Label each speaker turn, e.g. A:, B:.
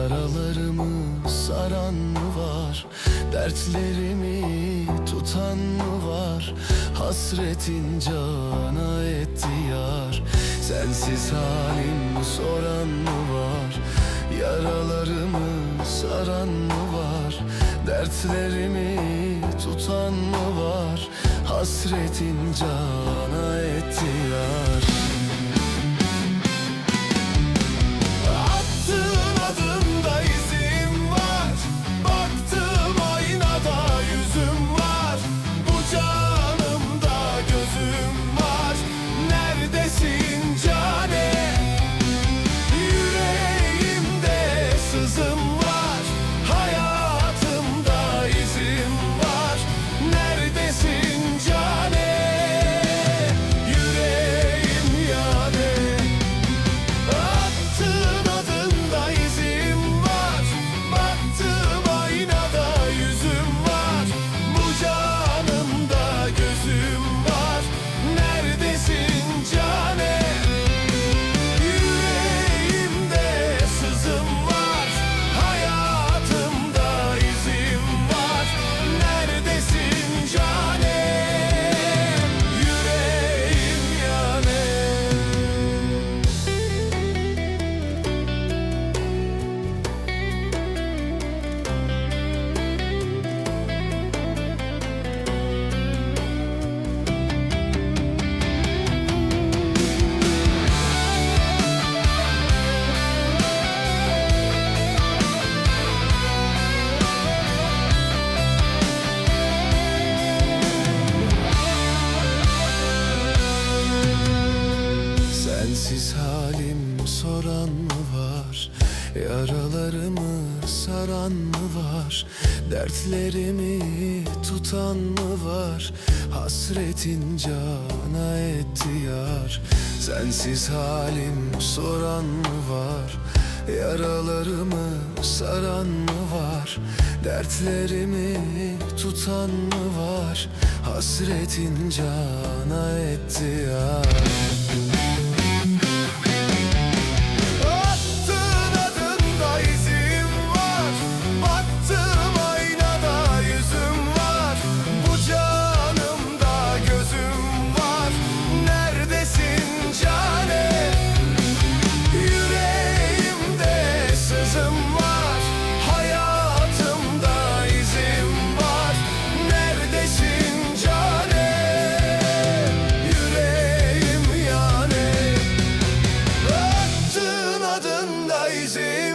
A: Yaralarımı saran mı var? Dertlerimi tutan mı var? Hasretin cana etti yar Sensiz halim soran mı var? Yaralarımı saran mı var? Dertlerimi tutan mı var? Hasretin cana etti Yaralarımı saran mı var? Dertlerimi tutan mı var? Hasretin cana etti yar Sensiz halim soran mı var? Yaralarımı saran mı var? Dertlerimi tutan mı var? Hasretin cana etti yar See.